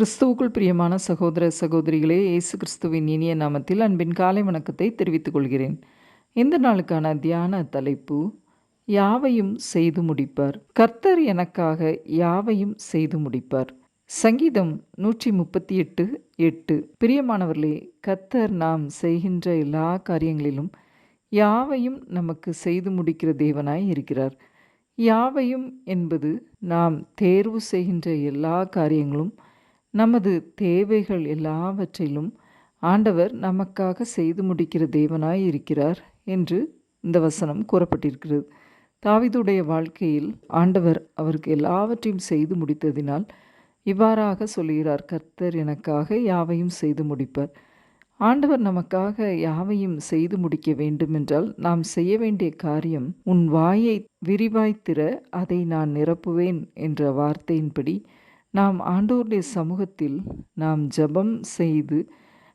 கிறிஸ்துவுக்குள் பிரியமான சகோதர சகோதரிகளே இயேசு கிறிஸ்துவின் இனிய நாமத்தில் அன்பின் காலை வணக்கத்தை தெரிவித்துக் கொள்கிறேன். இந்த நாளுக்கான தியான தலைப்பு யாவையும் செய்து முடிப்பார். கர்த்தர் எனக்காக யாவையும் செய்து முடிப்பார். சங்கீதம் நூற்றி முப்பத்தி எட்டு எட்டு. பிரியமானவர்களே கர்த்தர் நாம் செய்கின்ற எல்லா காரியங்களிலும் யாவையும் நமக்கு செய்து முடிக்கிற தேவனாய் இருக்கிறார். யாவையும் என்பது நாம் தேர்வு செய்கின்ற எல்லா காரியங்களும் நமது தேவைகள் எல்லாவற்றிலும் ஆண்டவர் நமக்காக செய்து முடிக்கிற தேவனாய் இருக்கிறார் என்று இந்த வசனம் கூறப்பட்டிருக்கிறது. தாவிதுடைய வாழ்க்கையில் ஆண்டவர் அவருக்கு எல்லாவற்றையும் செய்து முடித்ததினால் இவ்வாறாக சொல்கிறார் கர்த்தர் எனக்காக யாவையும் செய்து முடிப்பார். ஆண்டவர் நமக்காக யாவையும் செய்து முடிக்க வேண்டுமென்றால் நாம் செய்ய வேண்டிய காரியம் உன் வாயை விரிவாய்த்திர அதை நான் நிரப்புவேன் என்ற வார்த்தையின்படி நாம் ஆண்டோருடைய சமூகத்தில் நாம் ஜபம் செய்து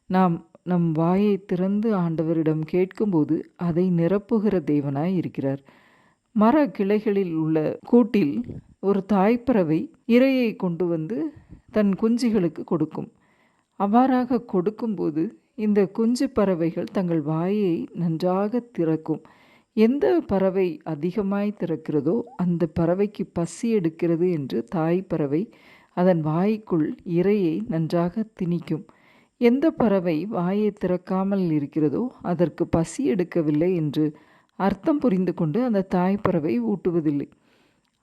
நாம் நம் வாயை திறந்து ஆண்டவரிடம் கேட்கும்போது அதை நிரப்புகிற தேவனாய் இருக்கிறார். மர கிளைகளில் உள்ள கூட்டில் ஒரு தாய்ப்பறவை இரையை கொண்டு வந்து தன் குஞ்சுகளுக்கு கொடுக்கும். அவ்வாறாக கொடுக்கும்போது இந்த குஞ்சு பறவைகள் தங்கள் வாயை நன்றாக திறக்கும். எந்த பறவை அதிகமாய் திறக்கிறதோ அந்த பறவைக்கு பசி எடுக்கிறது என்று தாய் பறவை அதன் வாய்க்குள் இரையை நன்றாக திணிக்கும். எந்த பறவை வாயை திறக்காமல் இருக்கிறதோ அதற்கு பசி எடுக்கவில்லை என்று அர்த்தம் புரிந்து கொண்டு அந்த தாய் பறவை ஊட்டுவதில்லை.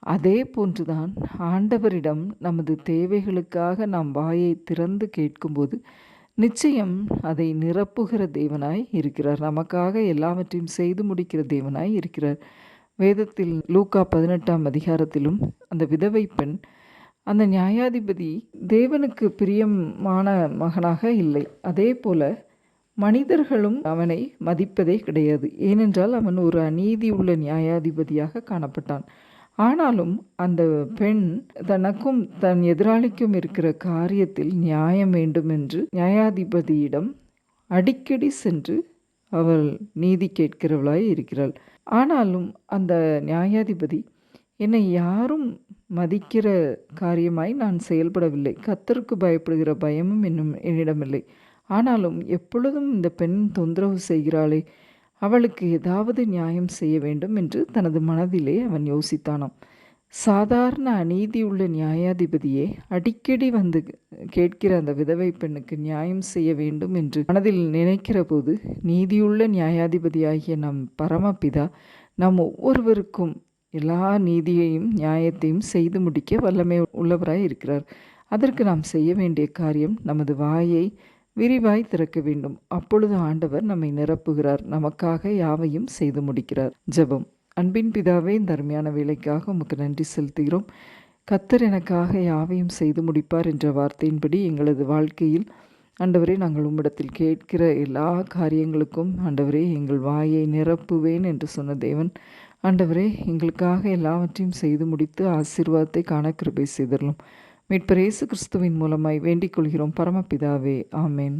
அதே போன்றுதான் ஆண்டவரிடம் நமது தேவைகளுக்காக நாம் வாயை திறந்து கேட்கும்போது நிச்சயம் அதை நிரப்புகிற தேவனாய் இருக்கிறார். நமக்காக எல்லாவற்றையும் செய்து முடிக்கிற தேவனாய் இருக்கிறார். வேதத்தில் லூக்கா பதினெட்டாம் அதிகாரத்திலும் அந்த விதவை பெண் அந்த நியாயாதிபதி தேவனுக்கு பிரியமான மகனாக இல்லை. அதே போல மனிதர்களும் அவனை மதிப்பதே கிடையாது. ஏனென்றால் அவன் ஒரு அநீதி உள்ள நியாயாதிபதியாக காணப்பட்டான். ஆனாலும் அந்த பெண் தனக்கும் தன் எதிராளிக்கும் இருக்கிற காரியத்தில் நியாயம் வேண்டும் என்று நியாயாதிபதியிடம் அடிக்கடி சென்று அவள் நீதி கேட்கிறவளாய் இருக்கிறாள். ஆனாலும் அந்த நியாயாதிபதி என்னை யாரும் மதிக்கிற காரியமாய் நான் செயல்படவில்லை. கத்தருக்கு பயப்படுகிற பயமும் இன்னும் என்னிடமில்லை. ஆனாலும் எப்பொழுதும் இந்த பெண் தொந்தரவு செய்கிறாளே அவளுக்கு ஏதாவது நியாயம் செய்ய வேண்டும் என்று தனது மனதிலே அவன் யோசித்தானாம். சாதாரண அநீதியுள்ள நியாயாதிபதியே அடிக்கடி வந்து கேட்கிற அந்த விதவை பெண்ணுக்கு நியாயம் செய்ய வேண்டும் என்று மனதில் நினைக்கிற போது நீதியுள்ள நியாயாதிபதியாகிய நம் பரமபிதா நம் ஒவ்வொருவருக்கும் எல்லா நீதியையும் நியாயத்தையும் செய்து முடிக்க வல்லமை உள்ளவராய் இருக்கிறார். அதற்கு நாம் செய்ய வேண்டிய காரியம் நமது வாயை விரிவாய் திறக்க வேண்டும். அப்பொழுது ஆண்டவர் நம்மை நிரப்புகிறார். நமக்காக யாவையும் செய்து முடிக்கிறார். ஜெபம். அன்பின் பிதாவே இந்த அருமையான வேலைக்காக உமக்கு நன்றி செலுத்துகிறோம். கத்தர் எனக்காக யாவையும் செய்து முடிப்பார் என்ற வார்த்தையின்படி எங்களது வாழ்க்கையில் ஆண்டவரே நாங்கள் உம்மிடத்தில் கேட்கிற எல்லா காரியங்களுக்கும் ஆண்டவரே எங்கள் வாயை நிரப்புவேன் என்று சொன்ன தேவன். ஆண்டவரே எங்களுக்காக எல்லாவற்றையும் செய்து முடித்து ஆசீர்வாதத்தை காண கிருபை செய்திடலும் மீட்பர் இயேசு கிறிஸ்துவின் மூலமாய் வேண்டிக் கொள்கிறோம். பரமபிதாவே ஆமேன்.